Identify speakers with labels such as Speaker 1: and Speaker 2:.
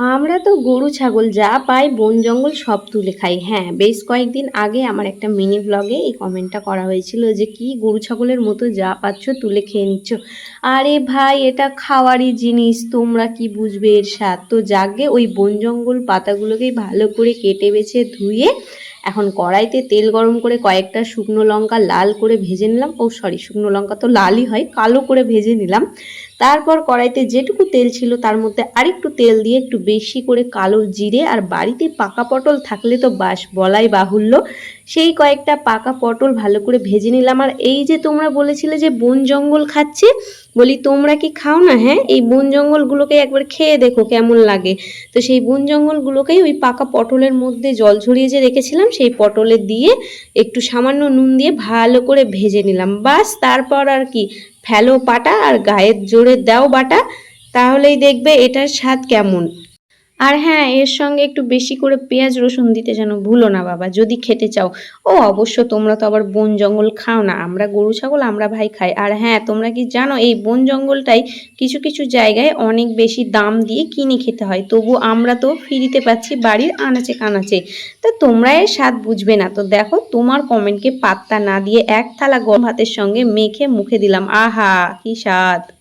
Speaker 1: А, আমরা তো গরু, ছাগল যা পাই, বন, জঙ্গল সব তুলে খাই। হ্যাঁ বেশ কয়েকদিন আগে আমার একটা মিনি ব্লগে এই কমেন্টটা করা হয়েছিল যে, কি গরু, ছাগলের মতো যা পাচ্ছ তুলে খেয়ে নিচ্ছ? আরে ভাই, এটা খাওয়ারই জিনিস, তোমরা কি বুঝবে এর স্বাদ? তো যাগে ওই বন, জঙ্গল পাতাগুলোকেই ভালো করে কেটে বেছে ধুয়ে, এখন কড়াইতে তেল গরম করে কয়েকটা শুকনো লঙ্কা লাল করে ভেজে নিলাম। ও সরি শুকনো লঙ্কা তো লালই হয়, কালো করে ভেজে নিলাম। তারপর কড়াইতে যেটুকু তেল ছিল, তার মধ্যে আরেকটু তেল দিয়ে একটু বেশি করে কালো জিরে আর বাড়িতে পাকা পটল থাকলে তো বাস, বলাই বাহুল্য। সেই কয়েকটা পাকা পটল ভালো করে ভেজে নিলাম। আর এই যে তোমরা বলেছিলে যে বন জঙ্গল খাচ্ছে, বলি তোমরা কি খাও না? হ্যাঁ এই বন জঙ্গলগুলোকে একবার খেয়ে দেখো কেমন লাগে। তো সেই বন জঙ্গলগুলোকেই ওই পাকা পটলের মধ্যে জল ঝরিয়ে যে রেখেছিলাম, সেই পটলে দিয়ে একটু সামান্য নুন দিয়ে ভালো করে ভেজে নিলাম। বাস, তারপর আর কি, ফেলো পাটা আর গায়ের জোরে দাও বাটা। তাহলেই দেখবে এটার স্বাদ কেমন। আর হ্যাঁ এর সঙ্গে একটু বেশি করে পেঁয়াজ রসুন দিতে যেন ভুলো না বাবা, যদি খেতে চাও। ও, অবশ্য তোমরা তো আবার বন জঙ্গল খাও না, আমরা গরু, ছাগল, আমরা ভাই খাই। আর হ্যাঁ তোমরা কি জানো, এই বন জঙ্গলটাই কিছু কিছু জায়গায় অনেক বেশি দাম দিয়ে কিনে খেতে হয়। তবু আমরা তো ফিরিতে পাচ্ছি বাড়ির আনাচে কানাচে। তা তোমরা এর স্বাদ বুঝবে না। তো দেখো, তোমার কমেন্টকে পাত্তা না দিয়ে এক থালা গরম ভাতের সঙ্গে মেখে মুখে দিলাম। আহা, কি স্বাদ।